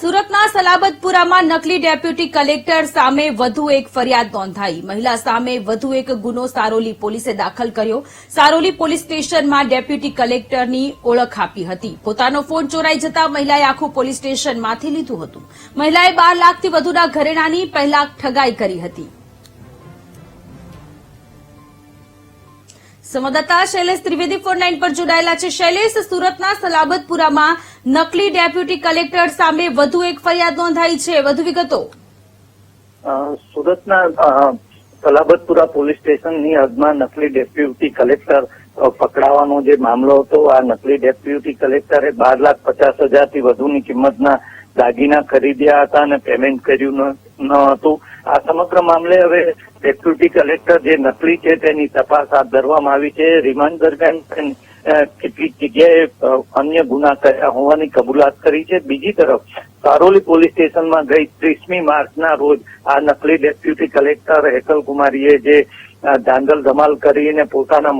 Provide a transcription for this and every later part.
સુરતના સલાબતપુરામાં નકલી deputy collector સામે વધુ એક ફરિયાદ નોંધાઈ. મહિલા સામે વધુ એક ગુનો સારોલી પોલીસે દાખલ કર્યો. સારોલી પોલીસ સ્ટેશનમાં ડેપ્યુટી કલેક્ટરની ઓળખ આપી હતી. પોતાનો ફોન ચોરાઈ જતા મહિલાએ આખું પોલીસ સ્ટેશનમાંથી લીધું હતું. મહિલાએ બાર લાખથી વધુના ઘરેણાની પહેલા ઠગાઈ કરી હતી. સંવાદદાતા શૈલેષ ત્રિવેદી ફોર નાઇન પર જોડાયેલા છે. શૈલેષ, સુરતના સલાબતપુરામાં નકલી ડેપ્યુટી કલેક્ટર સામે વધુ એક ફરિયાદ નોંધાઈ છે. વધુ વિગતો. સુરતના સલાબતપુરા પોલીસ સ્ટેશનની હદમાં નકલી ડેપ્યુટી કલેક્ટર પકડાવાનો જે મામલો હતો, આ નકલી ડેપ્યુટી કલેક્ટરે બાર લાખ પચાસ હજારથી વધુની કિંમતના દાગીના ખરીદ્યા હતા અને પેમેન્ટ કર્યું ન હતું. આ સમગ્ર મામલે હવે ડેપ્યુટી કલેક્ટર જે નકલી છે તેની તપાસ હાથ ધરવામાં આવી છે. રિમાન્ડ દરમિયાન કેટલીક જગ્યાએ અન્ય ગુના કર્યા હોવાની કબૂલાત કરી છે. બીજી તરફ સારોલી પોલીસ સ્ટેશનમાં ગઈ ત્રીસમી માર્ચના રોજ આ નકલી ડેપ્યુટી કલેક્ટર હેતલ કુમારીએ જે ધાંધલ ધમાલ કરીને પોતાના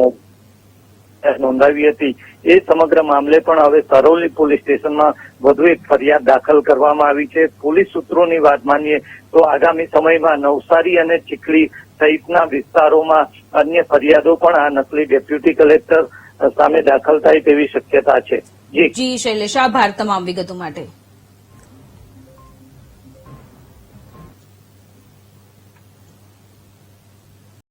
નોંધાવી હતી. એ સમગ્ર મામલે પણ હવે સરોલી પોલીસ સ્ટેશનમાં વધુ એક ફરિયાદ દાખલ કરવામાં આવી છે. પોલીસ સૂત્રોની વાત માનીએ તો આગામી સમયમાં નવસારી અને ચીખલી સહિતના વિસ્તારોમાં અન્ય ફરિયાદો પણ આ નકલી ડેપ્યુટી કલેક્ટર સામે દાખલ થાય તેવી શક્યતા છે. જી, શૈલેષ, આભાર તમામ વિગતો માટે.